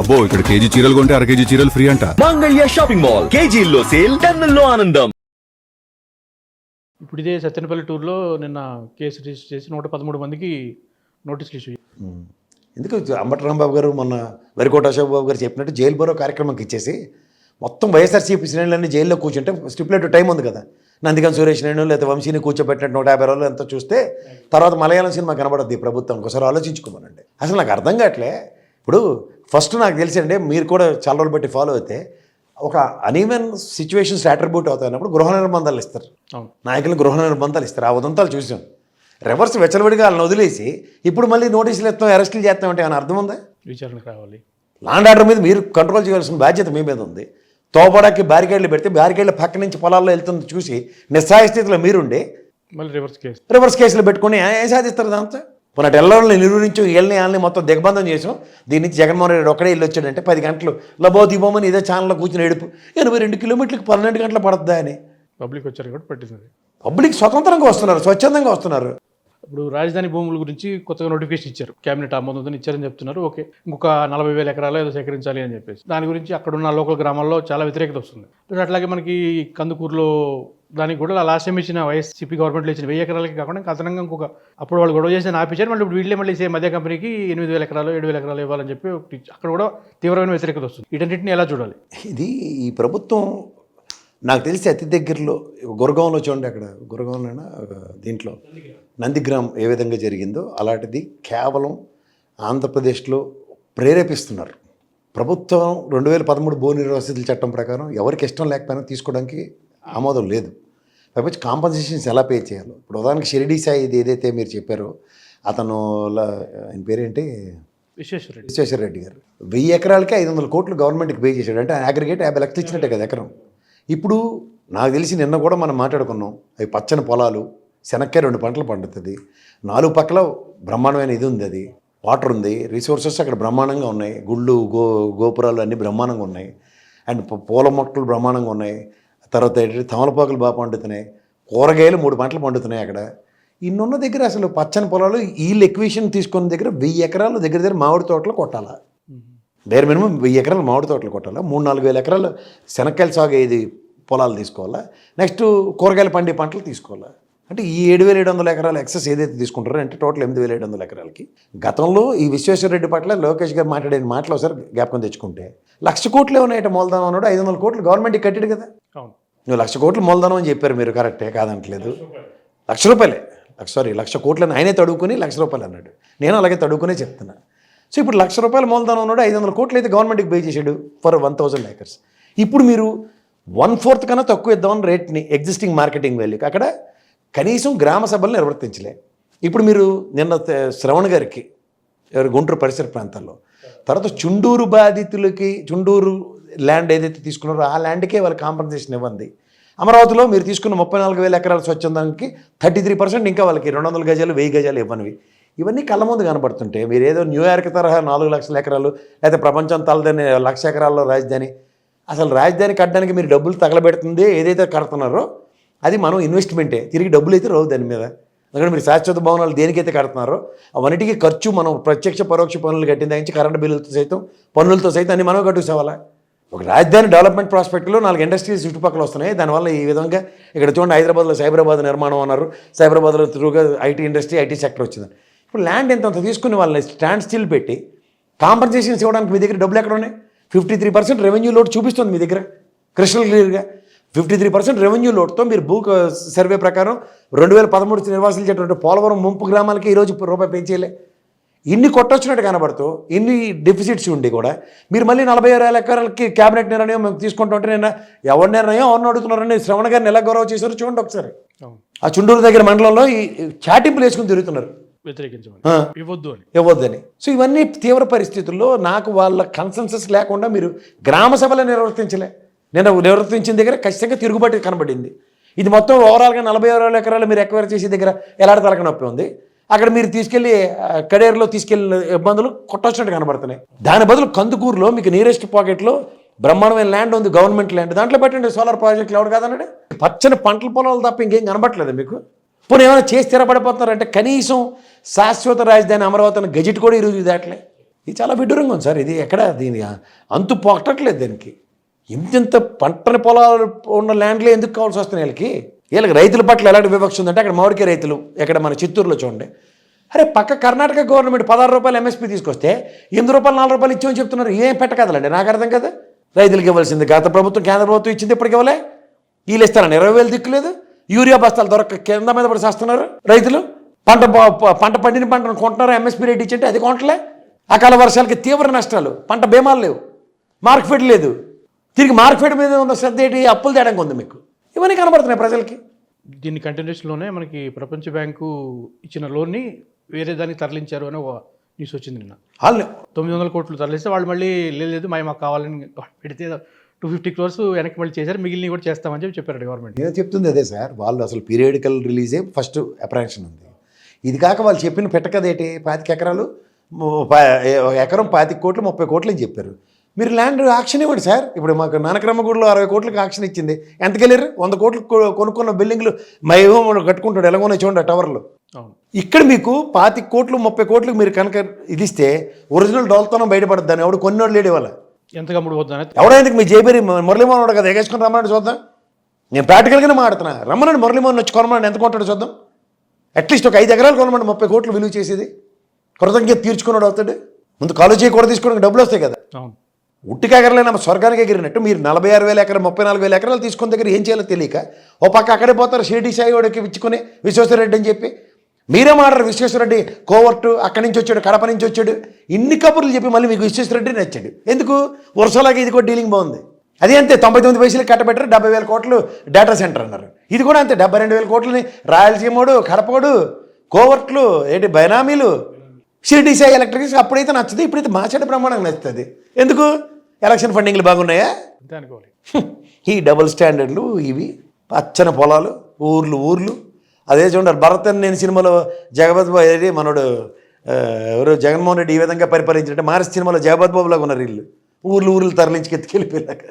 అబ్బో ఇక్కడ కేజీ చీరలు కొంటే అర కేజీ చీరలు ఫ్రీ అంట. Mangalya shopping mall. కేజీల్లో సేల్ టన్నుల్లో ఆనందం. ఇప్పుడు ఇదే సత్యనపల్లి టూర్లో నిన్న కేసు రిజిస్టర్ చేసి నూట పదమూడు మందికి నోటీసులు ఇష్యూ. ఎందుకు అంబటి రాంబాబు గారు మొన్న వరికోట అశోక్ బాబు గారు చెప్పినట్టు జైలు బరో కార్యక్రమంకి ఇచ్చేసి మొత్తం వైఎస్ఆర్సీపీ శ్రేణులన్నీ జైల్లో కూర్చుంటే స్టిపులేట్ టైం ఉంది కదా. నందిగం సురేష్ శ్రేణు లేదా వంశీని కూర్చోబెట్టినట్టు నూట యాభై రోజులు ఎంతో చూస్తే తర్వాత మలయాళం సినిమా కనబడద్ది ప్రభుత్వం. ఒకసారి ఆలోచించుకోమనండి. అసలు నాకు అర్థం కావట్లే. ఇప్పుడు ఫస్ట్ నాకు తెలిసండి మీరు కూడా చాలా రోజులు బట్టి ఫాలో అయితే ఒక అనీవెన్ సిచ్యువేషన్స్ అట్రిబ్యూట్ అవుతాయినప్పుడు గృహ నిర్బంధాలు ఇస్తారు. నాయకులు గృహ నిర్బంధాలు ఇస్తారు. ఆ ఉదంతాలు చూసాం. రివర్స్ వెచ్చలవిడిగా వాళ్ళని వదిలేసి ఇప్పుడు మళ్ళీ నోటీసులు ఇస్తాం అరెస్టులు చేస్తామంటే ఏమైనా అర్థం ఉందా? విచారణకు రావాలి. లాండ్ ఆర్డర్ మీద మీరు కంట్రోల్ చేయాల్సిన బాధ్యత మీ మీద ఉంది. తోబడాకి బ్యారికేడ్లు పెడితే బ్యారికేడ్ల పక్క నుంచి పొలాల్లో వెళ్తుంది చూసి నిస్సాయ స్థితిలో మీరుండి మళ్ళీ రివర్స్ కేసు రివర్స్ కేసులు పెట్టుకుని ఏం సాధిస్తారు దాంతో? పోనీ ఎల్లరిని నిరూపించి వీళ్ళని వాళ్ళని మొత్తం దిగ్బంధం చేసాం దీని నుంచి జగన్మోహన్ రెడ్డి ఒక్కడే ఇల్లు వచ్చాడంటే పది గంటలు. లబో దిబోమని ఇదే ఛానల్లో కూర్చుని ఏడుపు. ఎనభై రెండు కిలోమీటర్లకు పన్నెండు గంటలు పడుతుందా అని పబ్లిక్ వచ్చారు కాబట్టి పట్టింది. పబ్లిక్ స్వతంత్రంగా వస్తున్నారు స్వచ్ఛందంగా వస్తున్నారు. ఇప్పుడు రాజధాని భూముల గురించి కొత్తగా నోటిఫికేషన్ ఇచ్చారు. కేబినెట్ ఆమోదం ఇచ్చారని చెప్తున్నారు. ఓకే ఇంకొక నలభై వేల ఎకరాలు ఏదో సేకరించాలి అని చెప్పేసి. దాని గురించి అక్కడ ఉన్న లోకల్ గ్రామాల్లో చాలా వ్యతిరేకత వస్తుంది. అట్లాగే మనకి కందుకూరులో దానికి కూడా లాస్ట్ టైం ఇచ్చిన వైఎస్సీపీ గవర్నమెంట్లో ఇచ్చిన వెయ్యి ఎకరాలకి కాకుండా ఇంకా అదనంగా ఇంకొక అప్పుడు వాళ్ళు గొడవ చేసి ఆపించారు మళ్ళీ ఇప్పుడు వీళ్ళే మళ్ళీ సేమ్ కంపెనీకి ఎనిమిది వేల ఎకరాలు ఏడు వేల ఎకరాలు ఇవ్వాలని చెప్పి ఒకటి అక్కడ కూడా తీవ్రమైన వ్యతిరేకత వస్తుంది. వీటన్నిటిని ఎలా చూడాలి? ఇది ఈ ప్రభుత్వం నాకు తెలిసి అతి దగ్గరలో గురగాంలో చూడండి అక్కడ. గురగాంలోనా దీంట్లో. నందిగ్రామ్ ఏ విధంగా జరిగిందో అలాంటిది కేవలం ఆంధ్రప్రదేశ్లో ప్రేరేపిస్తున్నారు. ప్రభుత్వం రెండు వేల పదమూడు భూ నిర్వసితుల చట్టం ప్రకారం ఎవరికి ఇష్టం లేకపోయినా తీసుకోవడానికి ఆమోదం లేదు. పైపచ్చి కాంపన్సేషన్స్ ఎలా పే చేయాలో? ఇప్పుడు ఉదాహరణకి షిరిడీ సాయి ఇది ఏదైతే మీరు చెప్పారో అతను ఆయన పేరేంటి? విశ్వేశ్వర రెడ్డి విశ్వేశ్వర రెడ్డి గారు. వెయ్యి ఎకరాలకి ఐదు వందల కోట్లు గవర్నమెంట్కి పే చేశాడు. అంటే అగ్రిగేట్ యాభై లక్షలు ఇచ్చినట్టే కదా ఎకరం. ఇప్పుడు నాకు తెలిసి నిన్న కూడా మనం మాట్లాడుకున్నాం అవి పచ్చని పొలాలు శనక్కాయ రెండు పంటలు పండుతుంది. నాలుగు పక్కల బ్రహ్మాండమైన ఇది ఉంది అది. వాటర్ ఉంది. రిసోర్సెస్ అక్కడ బ్రహ్మాండంగా ఉన్నాయి. గుళ్ళు గో గోపురాలు అన్నీ బ్రహ్మాండంగా ఉన్నాయి. అండ్ పూల మొక్కలు బ్రహ్మాండంగా ఉన్నాయి. తర్వాత ఏంటంటే తమలపాకులు బాగా పండుతున్నాయి కూరగాయలు మూడు పంటలు పండుతున్నాయి అక్కడ. ఇన్నున్న దగ్గర అసలు పచ్చని పొలాలు వీళ్ళు ఎక్విషన్ తీసుకున్న దగ్గర వెయ్యి ఎకరాలు దగ్గర దగ్గర మామిడి తోటలు కొట్టాలా? బేర్ మినిమం వెయ్యి ఎకరాలు మామిడి తోటలు కొట్టాలా? మూడు నాలుగు వేల ఎకరాలు శనక్కాయలు సాగు ఇది పొలాలు తీసుకోవాలా? నెక్స్ట్ కూరగాయలు పండే పంటలు తీసుకోవాలా? అంటే ఈ ఏడు వేల ఏడు వందల ఎకరాల ఎక్సెస్ ఏదైతే తీసుకుంటారో అంటే టోటల్ ఎనిమిది వేల ఏడు వందల ఎకరాలకి. గతంలో ఈ విశ్వేశ్వర రెడ్డి పట్ల లోకేష్ గారు మాట్లాడిన మాటలు ఒకసారి జ్ఞాపకం తెచ్చుకుంటే లక్ష కోట్లు ఉన్నాయట మూలధనం అన్నాడు? ఐదు వందల కోట్లు గవర్నమెంట్కి కట్టాడు కదా. నువ్వు లక్ష కోట్లు మూలధనం అని చెప్పారు మీరు కరెక్టే కాదంటలేదు. లక్ష రూపాయలే. లక్ష సారీ లక్ష కోట్లని ఆయనే తడుకుని లక్ష రూపాయలు అన్నాడు. నేను అలాగే తడుకునే చెప్తున్నా. సో ఇప్పుడు లక్ష రూపాయల మూలధనం ఉన్నాడు ఐదు వందల కోట్లు అయితే గవర్నమెంట్కి పే చేశాడు ఫర్ వన్ థౌసండ్ ఏకర్స్ ఇప్పుడు మీరు వన్ ఫోర్త్ కన్నా తక్కువ ఇద్దామని రేట్ని ఎగ్జిస్టింగ్ మార్కెటింగ్ వాల్యూకి అక్కడ కనీసం గ్రామ సభలు నిర్వర్తించలే. ఇప్పుడు మీరు నిన్న శ్రవణ్ గారికి ఎవరు గుంటూరు పరిసర ప్రాంతాల్లో తర్వాత చుండూరు బాధితులకి చుండూరు ల్యాండ్ ఏదైతే తీసుకున్నారో ఆ ల్యాండ్కే వాళ్ళు కాంపన్సేషన్ ఇవ్వండి. అమరావతిలో మీరు తీసుకున్న ముప్పై నాలుగు వేల ఎకరాల స్వచ్ఛందానికి థర్టీ త్రీ పర్సెంట్ ఇంకా వాళ్ళకి రెండు వందల గజాలు వెయ్యి గజాలు ఇవ్వనివి. ఇవన్నీ కళ్ళ ముందు కనబడుతుంటే మీరు ఏదో న్యూయార్క్ తరహా నాలుగు లక్షల ఎకరాలు లేదా ప్రపంచం తలదని లక్ష ఎకరాల్లో రాజధాని అసలు రాజధాని కట్టడానికి మీరు డబ్బులు తగలబెడుతుంది ఏదైతే కడుతున్నారో అది మనం ఇన్వెస్ట్మెంటే తిరిగి డబ్బులు అయితే రావు దాని మీద. ఎందుకంటే మీరు శాశ్వత భవనాలు దేనికైతే కడుతున్నారో అవన్నిటికీ ఖర్చు మనం ప్రత్యక్ష పరోక్ష పనులు కట్టిన దాని నుంచి కరెంటు బిల్లులతో సైతం పన్నులతో సైతం అన్ని మనం కట్టుకోవాలా ఒక రాజధాని డెవలప్మెంట్ ప్రాస్పెక్ట్లో నాలుగు ఇండస్ట్రీస్ చుట్టుపక్కల వస్తున్నాయి. దానివల్ల ఈ విధంగా ఇక్కడ చూడండి హైదరాబాద్లో సైబరాబాద్ నిర్మాణం అన్నారు. సైబరాబాద్లో త్రూగా ఐటీ ఇండస్ట్రీ ఐటీ సెక్టర్ వచ్చింది. ఇప్పుడు ల్యాండ్ ఎంత తీసుకుని వాళ్ళని స్టాండ్ స్టిల్ పెట్టి కాంపన్సేషన్స్ ఇవ్వడానికి మీ దగ్గర డబ్బులు ఎక్కడ ఉన్నాయి? Fifty three percent revenue load చూపిస్తుంది మీ దగ్గర. క్రిస్టల్ క్లియర్గా ఫిఫ్టీ త్రీ పర్సెంట్ రెవెన్యూ లోడ్తో మీరు భూ సర్వే ప్రకారం రెండు వేల పదమూడు నిర్వాసించేటువంటి పోలవరం ముంపు గ్రామాలకి ఈరోజు రూపాయి పెంచేయలే ఇన్ని కొట్టొచ్చినట్టు కనబడుతూ ఇన్ని డెఫిసిట్స్ ఉండి కూడా మీరు మళ్ళీ నలభై ఆరు వేల ఎకరాలకి క్యాబినెట్ నిర్ణయం మేము తీసుకుంటుంటే నేను ఎవరి నిర్ణయం ఎవరిని అడుగుతున్నారని శ్రవణ గారిని ఎలా గౌరవ చేశారో చూడండి ఒకసారి. ఆ చుండూరు దగ్గర మండలంలో ఈ చాటింపులు వేసుకుని తిరుగుతున్నారు. వ్యతిరేకించమని. ఇవ్వద్దు అని. ఇవ్వద్దని. సో ఇవన్నీ తీవ్ర పరిస్థితుల్లో నాకు వాళ్ళ కన్సెన్సస్ లేకుండా మీరు గ్రామ సభలు నిర్వర్తించలే. నేను నిర్వర్తించిన దగ్గర ఖచ్చితంగా తిరుగుబాటు కనబడింది. ఇది మొత్తం ఓవరాల్గా నలభై ఆరు వేల ఎకరాలు మీరు ఎక్వైర్ చేసే దగ్గర ఎలాంటి తలక నొప్పి ఉంది? అక్కడ మీరు తీసుకెళ్ళి కడేరులో తీసుకెళ్ళిన ఇబ్బందులు కొట్టొచ్చినట్టు కనబడుతున్నాయి. దాని బదులు కందుకూరులో మీకు నియరెస్ట్ పాకెట్లో బ్రహ్మాండమైన ల్యాండ్ ఉంది గవర్నమెంట్ ల్యాండ్ దాంట్లో పెట్టండి సోలార్ ప్రాజెక్టులు ఎవరు కాదన్నాడు? పచ్చని పంటల పొలాలు తప్ప ఇంకేం కనబట్టలేదు మీకు? పోనీ ఏమైనా చేసి స్థిరపడిపోతున్నారంటే కనీసం శాశ్వత రాజధాని అమరావతిని గజెట్ కూడా ఈరోజు దాటలే. ఇది చాలా విడ్డూరంగా ఉంది సార్. ఇది ఎక్కడ దీని అంతు పొట్టట్లేదు దీనికి. ఇంతింత పంటని పొలాలు ఉన్న ల్యాండ్లే ఎందుకు కావాల్సి వస్తున్నాయి వీళ్ళకి? వీళ్ళకి రైతుల పట్ల ఎలాంటి వివక్ష ఉందంటే అక్కడ మామిడికాయ రైతులు ఇక్కడ మన చిత్తూరులో చూడండి. అరే పక్క కర్ణాటక గవర్నమెంట్ పదహారు రూపాయలు ఎంఎస్పీ తీసుకొస్తే ఎనిమిది రూపాయలు నాలుగు రూపాయలు ఇచ్చామని చెప్తున్నారు. ఏం పెట్టకదలండి? నాకు అర్థం కదా. రైతులకు ఇవ్వాల్సింది గత ప్రభుత్వం కేంద్ర ప్రభుత్వం ఇచ్చింది ఇప్పటికి ఇవ్వలే. వీళ్ళు ఇస్తారని ఇరవై వేలు దిక్కులేదు యూరియా బస్తాలు దొరక కింద మీద పడి చేస్తున్నారు రైతులు. పంట పంట పండిన పంటను కొంటున్నారు ఎంఎస్పీ రేట్ ఇచ్చింటే అది కొంటలే. అకాల వర్షాలకి తీవ్ర నష్టాలు. పంట బీమాలు లేవు. మార్కెట్ లేదు. తిరిగి మార్కెట్ మీద ఉన్న శ్రద్ధ ఏంటి? అప్పులు తేడానికి ఉంది మీకు. ఇవన్నీ కనబడుతున్నాయి ప్రజలకి. దీని కంటిన్యూషన్లోనే మనకి ప్రపంచ బ్యాంకు ఇచ్చిన లోన్ని వేరే దానికి తరలించారు అని ఒక న్యూస్ వచ్చింది నిన్న. వాళ్ళు తొమ్మిది వందల కోట్లు తరలిస్తే వాళ్ళు మళ్ళీ "లేదు, లేదు మా మాకు కావాలని పెడితే టూ ఫిఫ్టీ క్రోర్స్ వెనక్కి మళ్ళీ చేశారు మిగిలినవి కూడా చేస్తామని చెప్పి చెప్పారు గవర్నమెంట్ నేను చెప్తుంది అదే సార్ వాళ్ళు అసలు పీరియడికల్ రిలీజే ఫస్ట్ అప్రహెన్షన్ ఉంది. ఇది కాక వాళ్ళు చెప్పిన పెట్టకదేటి? పాతిక ఎకరాలు ఎకరం పాతిక కోట్లు ముప్పై కోట్లు అని చెప్పారు. మీరు ల్యాండ్ ఆక్షన్ ఇవ్వండి సార్ ఇప్పుడు మాకు నానక్రమగూడలో అరవై కోట్లకి ఆక్షన్ ఇచ్చింది. ఎంతకి వెళ్ళారు వంద కోట్లు కొనుక్కున్న బిల్డింగ్లు మైహో కట్టుకుంటాడు ఎలాగోనే చూడండి ఆ టవర్లు ఇక్కడ మీకు పాతిక కోట్లు ముప్పై కోట్లకు మీరు కనుక ఇది ఇస్తే ఒరిజినల్ డోల్తనం బయటపడద్దు అని ఎవడు కొన్నోడు లేడు ఇవాళ. ఎంతగా ఎవడైందుకు మీ జైబేరి మురళీమోహన్ కదా ఎగేసుకొని రమ్మని చూద్దాం. నేను ప్రాక్టికల్గానే మాడుతున్నా రమ్మనండి మురళీమోహన్ వచ్చి కొనమని ఎంత కొంటాడో చూద్దాం. అట్లీస్ట్ ఒక ఐదు ఎకరాలు కొనమండి ముప్పై కోట్లు విలువ చేసేది. కృతజ్ఞత తీర్చుకున్నాడు అవుతాడు. ముందు కాలేజీ కూడా తీసుకోవడానికి డబ్బులు వస్తాయి కదా. అవును. ఉట్టికి ఎగరలేనమ్మ స్వర్గానికి ఎగిరినట్టు మీరు నలభై ఆరు వేల ఎకరం ముప్పై నాలుగు వేల ఎకరాలు తీసుకున్న దగ్గర ఏం చేయాలో తెలియక ఓ పక్క అక్కడే పోతారు షిరిడి సాయి వాడికి ఇచ్చుకుని విశ్వేశ్వరరెడ్డి అని చెప్పి. మీరే మాట్లాడారు విశ్వేశ్వరరెడ్డి కోవర్టు అక్కడి నుంచి వచ్చాడు కడప నుంచి వచ్చాడు. ఇన్ని కబుర్లు చెప్పి మళ్ళీ మీకు విశ్వేశ్వరరెడ్డి నచ్చాడు. ఎందుకు? వరుసలాగా ఇది కూడా డీలింగ్ బాగుంది. అది అంతే తొంభై తొమ్మిది పైసలు కట్టబెట్టారు డెబ్బై వేల కోట్లు డేటా సెంటర్ అన్నారు. ఇది కూడా అంతే డెబ్బై రెండు వేల కోట్లని రాయలసీమోడు కడపడు కోవర్ట్లు ఏంటి బైనామీలు షిరిడి సాయి ఎలక్ట్రిక్స్ అప్పుడైతే నచ్చదు ఇప్పుడైతే మాచాడ ప్రమాణం నచ్చుతుంది. ఎందుకు? ఎలక్షన్ ఫండింగ్లు బాగున్నాయా? అనుకోవాలి. ఈ డబుల్ స్టాండర్డ్లు ఇవి పచ్చని పొలాలు ఊర్లు ఊర్లు. అదే చూడండి భరత్ అని నేను సినిమాలో జగపతి బాబు ఏది మనోడు ఎవరు జగన్మోహన్ రెడ్డి ఈ విధంగా పరిపాలించినట్టే మారస్ సినిమాలో జగపతి బాబులాగా ఉన్నారు వీళ్ళు. ఊర్లు ఊర్లు తరలించి ఎత్తుకెళ్ళిపోయాక